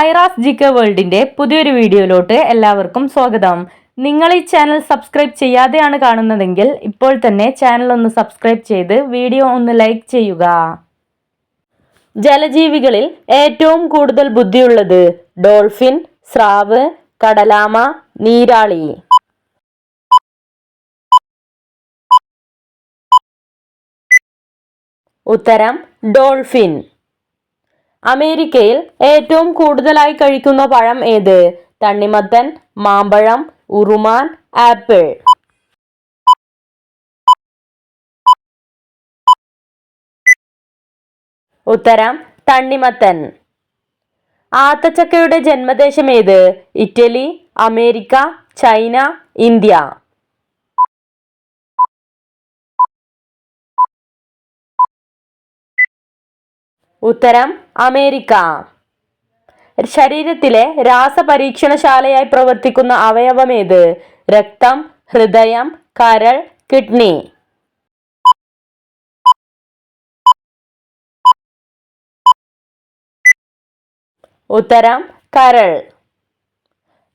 ഐറാസ് ജിക്ക വേൾഡിന്റെ പുതിയൊരു വീഡിയോയിലോട്ട് എല്ലാവർക്കും സ്വാഗതം. നിങ്ങൾ ഈ ചാനൽ സബ്സ്ക്രൈബ് ചെയ്യാതെയാണ് കാണുന്നതെങ്കിൽ ഇപ്പോൾ തന്നെ ചാനൽ ഒന്ന് സബ്സ്ക്രൈബ് ചെയ്ത് വീഡിയോ ഒന്ന് ലൈക്ക് ചെയ്യുക. ജലജീവികളിൽ ഏറ്റവും കൂടുതൽ ബുദ്ധിയുള്ളത് ഡോൾഫിൻ സ്രാവ് കടലാമ നീരാളി. ഉത്തരം ഡോൾഫിൻ. അമേരിക്കയിൽ ഏറ്റവും കൂടുതലായി കഴിക്കുന്ന പഴം ഏത്? തണ്ണിമത്തൻ മാമ്പഴം ഉറുമാൻ ആപ്പിൾ. ഉത്തരം തണ്ണിമത്തൻ. ആത്തച്ചക്കയുടെ ജന്മദേശം ഏത്? Italy America China India. ഉത്തരം അമേരിക്ക. ശരീരത്തിലെ രാസപരീക്ഷണശാലയായി പ്രവർത്തിക്കുന്ന അവയവം അവയവമേത് രക്തം ഹൃദയം കരൾ കിഡ്നി. ഉത്തരം കരൾ.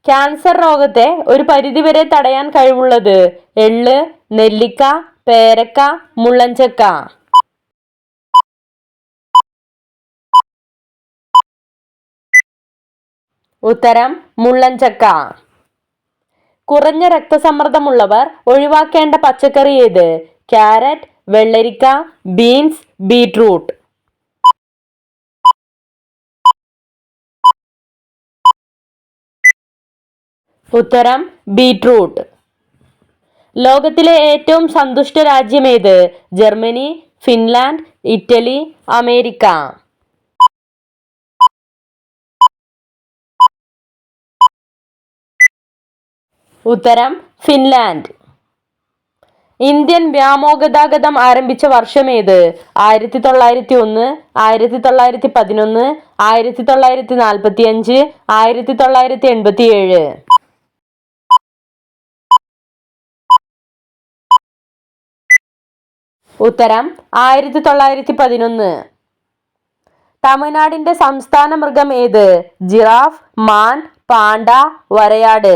ക്യാൻസർ രോഗത്തെ ഒരു പരിധിവരെ തടയാൻ കഴിവുള്ളത് എള്ള് നെല്ലിക്ക പേരക്ക മുള്ളഞ്ചക്ക ഉത്തരം മുള്ളൻചക്ക. കുറഞ്ഞ രക്തസമ്മർദ്ദമുള്ളവർ ഒഴിവാക്കേണ്ട പച്ചക്കറി ഏത്? ക്യാരറ്റ് വെള്ളരിക്ക ബീൻസ് ബീട്രൂട്ട് ഉത്തരം ബീട്രൂട്ട് ലോകത്തിലെ ഏറ്റവും സന്തുഷ്ട രാജ്യം ഏത്? Germany Finland Italy America. ഉത്തരം ഫിൻലാൻഡ്. ഇന്ത്യൻ വ്യാമോഗതാഗതം ആരംഭിച്ച വർഷമേത്? ആയിരത്തി തൊള്ളായിരത്തി ഒന്ന് ആയിരത്തി തൊള്ളായിരത്തി പതിനൊന്ന് ആയിരത്തി തൊള്ളായിരത്തി നാൽപ്പത്തി അഞ്ച് ആയിരത്തി തൊള്ളായിരത്തി എൺപത്തി ഏഴ് ഉത്തരം ആയിരത്തി തൊള്ളായിരത്തി പതിനൊന്ന് തമിഴ്നാടിന്റെ സംസ്ഥാന മൃഗം ഏത്? ജിറാഫ് മാൻ പാണ്ട വരയാട്.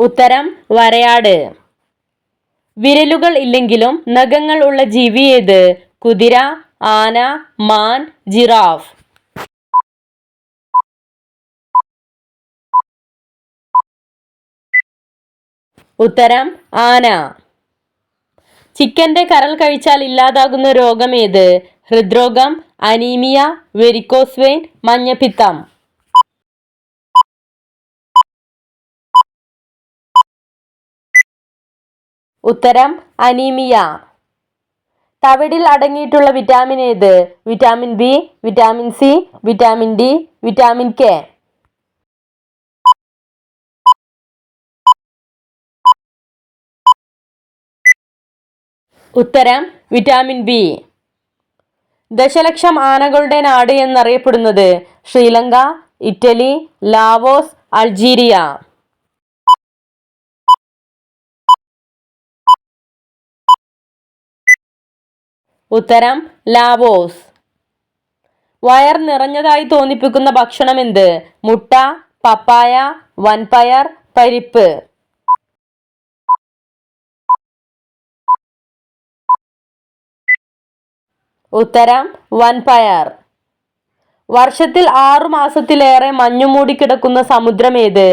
ഉത്തരം വരയാട്. വിരലുകൾ ഇല്ലെങ്കിലും നഖങ്ങൾ ഉള്ള ജീവി ഏത്? കുതിര ആന മാൻ ജിറാഫ്. ഉത്തരം ആന. ചിക്കന്റെ കരൾ കഴിച്ചാൽ ഇല്ലാതാകുന്ന രോഗം ഏത്? ഹൃദ്രോഗം അനീമിയ വെരിക്കോസ് വെയിൻ മഞ്ഞപ്പിത്തം. ഉത്തരം അനീമിയ. തവിടിൽ അടങ്ങിയിട്ടുള്ള വിറ്റാമിൻ ഏത്? Vitamin B vitamin C vitamin D vitamin K. ഉത്തരം വിറ്റാമിൻ ബി. ദശലക്ഷം ആനകളുടെ നാട് എന്നറിയപ്പെടുന്നത് ശ്രീലങ്ക ഇറ്റലി ലാവോസ് അൾജീരിയ. ഉത്തരം ലാവോസ്. വയർ നിറഞ്ഞതായി തോന്നിപ്പിക്കുന്ന ഭക്ഷണം എന്ത്? മുട്ട പപ്പായ വൻപയർ പരിപ്പ്. ഉത്തരം വൻപയർ. വർഷത്തിൽ ആറു മാസത്തിലേറെ മഞ്ഞുമൂടി കിടക്കുന്ന സമുദ്രം ഏത്?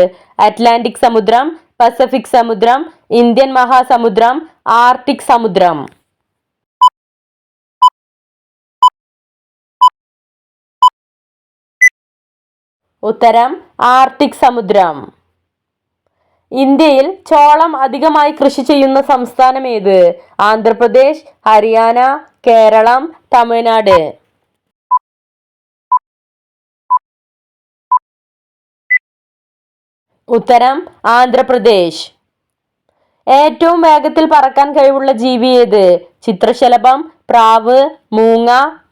അറ്റ്ലാന്റിക് സമുദ്രം പസഫിക് സമുദ്രം ഇന്ത്യൻ മഹാസമുദ്രം ആർട്ടിക് സമുദ്രം. ഉത്തരം ആർട്ടിക് സമുദ്രം. ഇന്ത്യയിൽ ചോളം അധികമായി കൃഷി ചെയ്യുന്ന സംസ്ഥാനം ഏത്? ആന്ധ്രാപ്രദേശ് ഹരിയാന കേരളം തമിഴ്നാട്. ഉത്തരം ആന്ധ്രാപ്രദേശ്. ഏറ്റവും വേഗത്തിൽ പറക്കാൻ കഴിവുള്ള ജീവി ഏത്? ചിത്രശലഭം പ്രാവ് മൂങ്ങ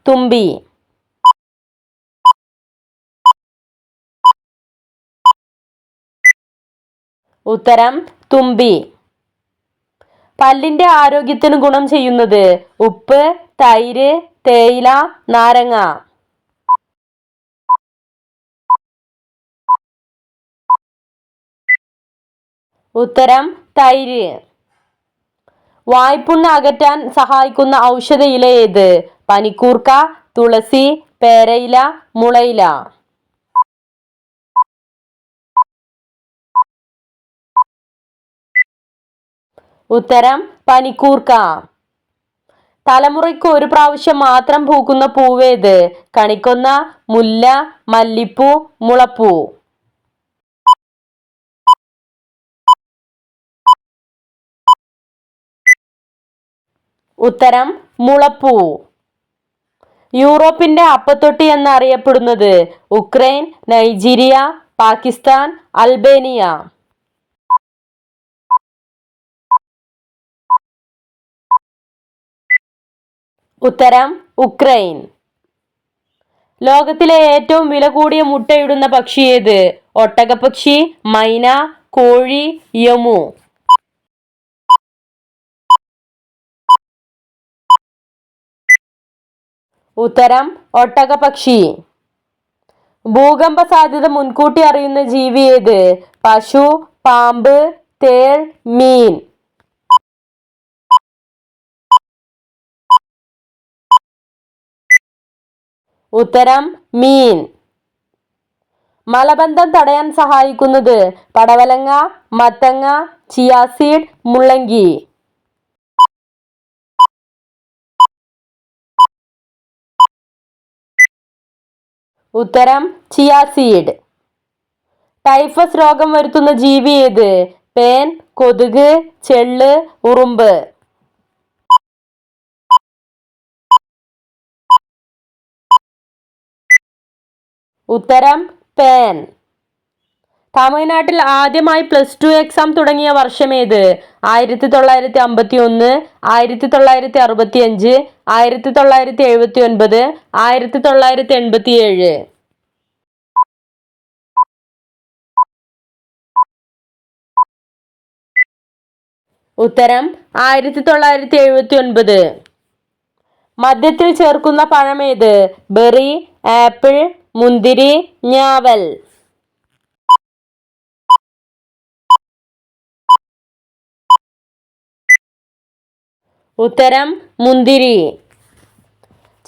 തുമ്പി. ഉത്തരം തുമ്പി. പല്ലിന്റെ ആരോഗ്യത്തിന് ഗുണം ചെയ്യുന്നത് ഉപ്പ് തൈര് തേയില നാരങ്ങ. ഉത്തരം തൈര്. വായ്പുണ്ണ് അകറ്റാൻ സഹായിക്കുന്ന ഔഷധ ഇല ഏത്? പനിക്കൂർക്ക തുളസി പേരയില മുളയില. ഉത്തരം പനിക്കൂർക്ക. തലമുറയ്ക്ക് ഒരു പ്രാവശ്യം മാത്രം പൂക്കുന്ന പൂവേത്? കണിക്കൊന്ന മുല്ല മല്ലിപ്പൂ മുളപ്പൂ. ഉത്തരം മുളപ്പൂ. യൂറോപ്പിന്റെ അപ്പത്തൊട്ടി എന്നറിയപ്പെടുന്നത് ഉക്രൈൻ നൈജീരിയ പാകിസ്ഥാൻ അൽബേനിയ. ഉത്തരം ഉക്രൈൻ. ലോകത്തിലെ ഏറ്റവും വില കൂടിയ മുട്ടയിടുന്ന പക്ഷി ഏത്? ഒട്ടകപ്പക്ഷി മൈന കോഴി യമു ഉത്തരം ഒട്ടകപക്ഷി ഭൂകമ്പ സാധ്യത മുൻകൂട്ടി അറിയുന്ന ജീവി ഏത്? പശു പാമ്പ് തേൾ മീൻ. ഉത്തരം മീൻ. മലബന്ധം തടയാൻ സഹായിക്കുന്നത് പടവലങ്ങ മത്തങ്ങ ചിയാസീഡ് മുള്ളങ്കി. ഉത്തരം ചിയാസീഡ് ടൈഫസ് രോഗം വരുത്തുന്ന ജീവി ഏത്? പേൻ കൊതുക് ചെള്ള് ഉറുമ്പ്. ഉത്തരം പേൻ തമിഴ്നാട്ടിൽ ആദ്യമായി പ്ലസ് ടു എക്സാം തുടങ്ങിയ വർഷം ഏത്? ആയിരത്തി തൊള്ളായിരത്തി അമ്പത്തി ഒന്ന് ആയിരത്തി തൊള്ളായിരത്തി അറുപത്തി അഞ്ച് ആയിരത്തി തൊള്ളായിരത്തി എഴുപത്തി ഒൻപത് ആയിരത്തി തൊള്ളായിരത്തി എൺപത്തി ഏഴ് ഉത്തരം ആയിരത്തി തൊള്ളായിരത്തി എഴുപത്തി ഒൻപത് മദ്യത്തിൽ ചേർക്കുന്ന പഴമേത് ബെറി ആപ്പിൾ മുന്തിരി ഞാവൽ. ഉത്തരം മുന്തിരി.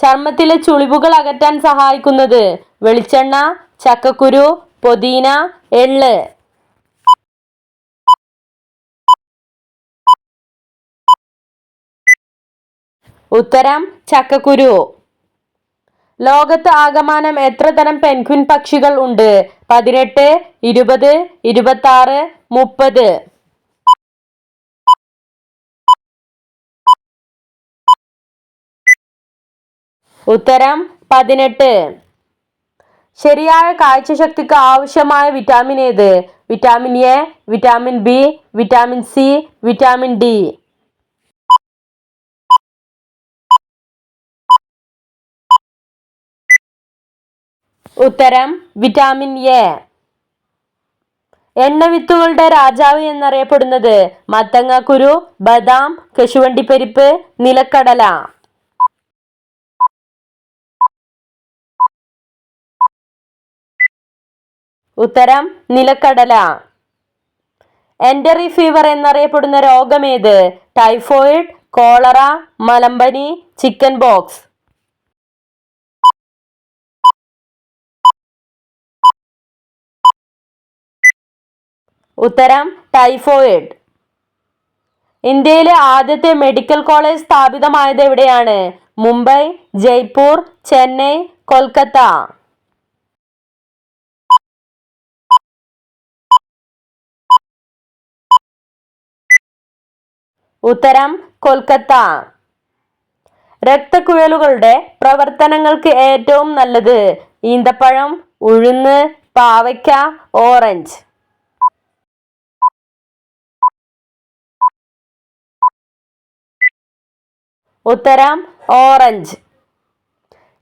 ചർമ്മത്തിലെ ചുളിവുകൾ അകറ്റാൻ സഹായിക്കുന്നത് വെളിച്ചെണ്ണ ചക്കക്കുരു പൊതീന എള്ള്. ഉത്തരം ചക്കക്കുരു. ലോകത്ത് ആകമാനം എത്ര തരം പെൻഗ്വിൻ പക്ഷികൾ ഉണ്ട്? പതിനെട്ട് ഇരുപത് ഇരുപത്തി ആറ് മുപ്പത്. ഉത്തരം പതിനെട്ട്. ശരിയായ കാഴ്ചശക്തിക്ക് ആവശ്യമായ വിറ്റാമിൻ ഏത്? Vitamin A vitamin B vitamin C vitamin D. ഉത്തരം വിറ്റാമിൻ എ. എണ്ണവിത്തുകളുടെ രാജാവ് എന്നറിയപ്പെടുന്നത് മത്തങ്ങക്കുരു ബദാം കശുവണ്ടിപ്പരിപ്പ് നിലക്കടല. ഉത്തരം നിലക്കടല. എൻഡറി ഫീവർ എന്നറിയപ്പെടുന്ന രോഗമേത് ടൈഫോയിഡ് കോളറ മലമ്പനി ചിക്കൻ ബോക്സ് ഉത്തരം ടൈഫോയിഡ്. ഇന്ത്യയിലെ ആദ്യത്തെ മെഡിക്കൽ കോളേജ് സ്ഥാപിതമായത് എവിടെയാണ്? മുംബൈ ജയ്പൂർ ചെന്നൈ കൊൽക്കത്ത. ഉത്തരം കൊൽക്കത്ത. രക്തക്കുഴലുകളുടെ പ്രവർത്തനങ്ങൾക്ക് ഏറ്റവും നല്ലത് ഈന്തപ്പഴം ഉഴുന്ന് പാവയ്ക്ക ഓറഞ്ച്. ഉത്തരം ഓറഞ്ച്.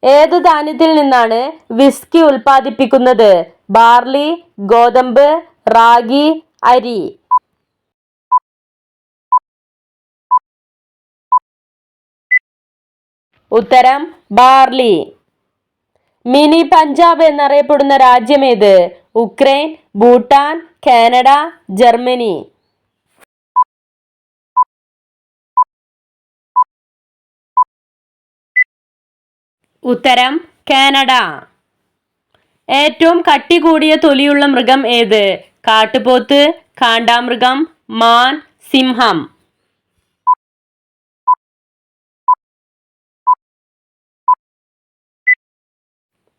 ഏതു ധാന്യത്തിൽ നിന്നാണ് വിസ്കി ഉൽപ്പാദിപ്പിക്കുന്നത്? ബാർലി ഗോതമ്പ് റാഗി അരി. ഉത്തരം ബാർലി. മിനി പഞ്ചാബ് എന്നറിയപ്പെടുന്ന രാജ്യം ഏത്? Ukraine Bhutan Canada Germany. ഉത്തരം കാനഡ. ഏറ്റവും കട്ടി കൂടിയ തൊലിയുള്ള മൃഗം ഏത്? കാട്ടുപോത്ത് കാണ്ടാമൃഗം മാൻ സിംഹം.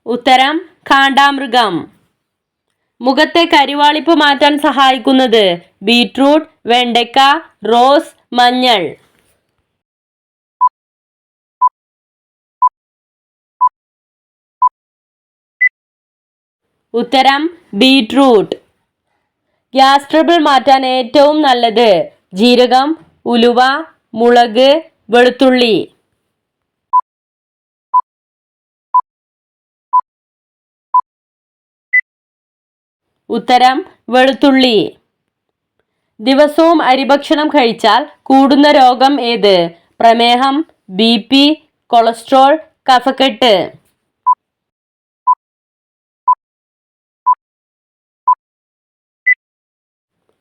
ഉത്തരം കാണ്ടാമൃഗം. മുഖത്തെ കരിവാളിപ്പ് മാറ്റാൻ സഹായിക്കുന്നത് ബീട്രൂട്ട് വെണ്ടയ്ക്ക റോസ് മഞ്ഞൾ. ഉത്തരം ബീട്രൂട്ട്. ഗ്യാസ് ട്രബിൾ മാറ്റാൻ ഏറ്റവും നല്ലത് ജീരകം ഉലുവ മുളക് വെളുത്തുള്ളി. ഉത്തരം വെളുത്തുള്ളി. ദിവസവും അരിഭക്ഷണം കഴിച്ചാൽ കൂടുന്ന രോഗം ഏത്? പ്രമേഹം ബി കൊളസ്ട്രോൾ കഫക്കെട്ട്.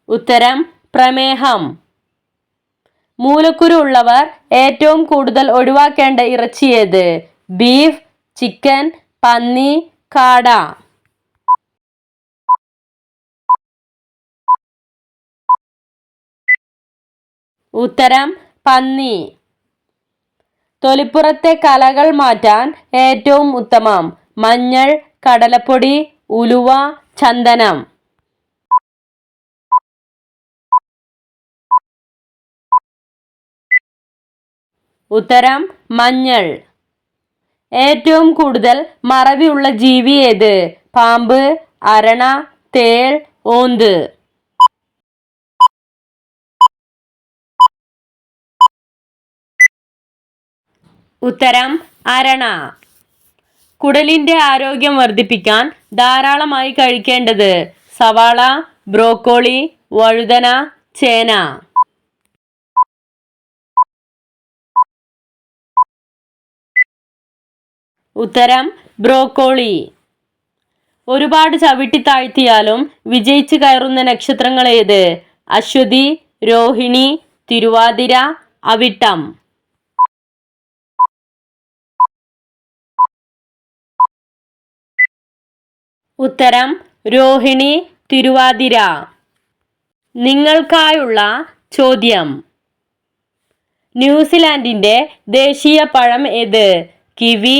ഉത്തരം പ്രമേഹം. മൂലക്കുരു ഉള്ളവർ ഏറ്റവും കൂടുതൽ ഒഴിവാക്കേണ്ട ഇറച്ചി ഏത്? ബീഫ് ചിക്കൻ പന്നി കാട. ഉത്തരം പന്നി. തൊലിപ്പുറത്തെ കലകൾ മാറ്റാൻ ഏറ്റവും ഉത്തമം. മഞ്ഞൾ കടലപ്പൊടി ഉലുവ ചന്ദനം. ഉത്തരം മഞ്ഞൾ. ഏറ്റവും കൂടുതൽ മറവിയുള്ള ജീവി ഏത്? പാമ്പ് അരണ തേൾ ഓന്ത്. ഉത്തരം അരണ. കുടലിന്റെ ആരോഗ്യം വർദ്ധിപ്പിക്കാൻ ധാരാളമായി കഴിക്കേണ്ടത് സവാള ബ്രോക്കോളി വഴുതന ചേന. ഉത്തരം ബ്രോക്കോളി. ഒരുപാട് ചവിട്ടി താഴ്ത്തിയാലും വിജയിച്ചു കയറുന്ന നക്ഷത്രങ്ങൾ ഏത്? അശ്വതി രോഹിണി തിരുവാതിര അവിട്ടം. ഉത്തരം രോഹിണി തിരുവാതിര. നിങ്ങൾക്കായുള്ള ചോദ്യം. ന്യൂസിലാൻഡിന്റെ ദേശീയ പഴം ഏത്? കിവി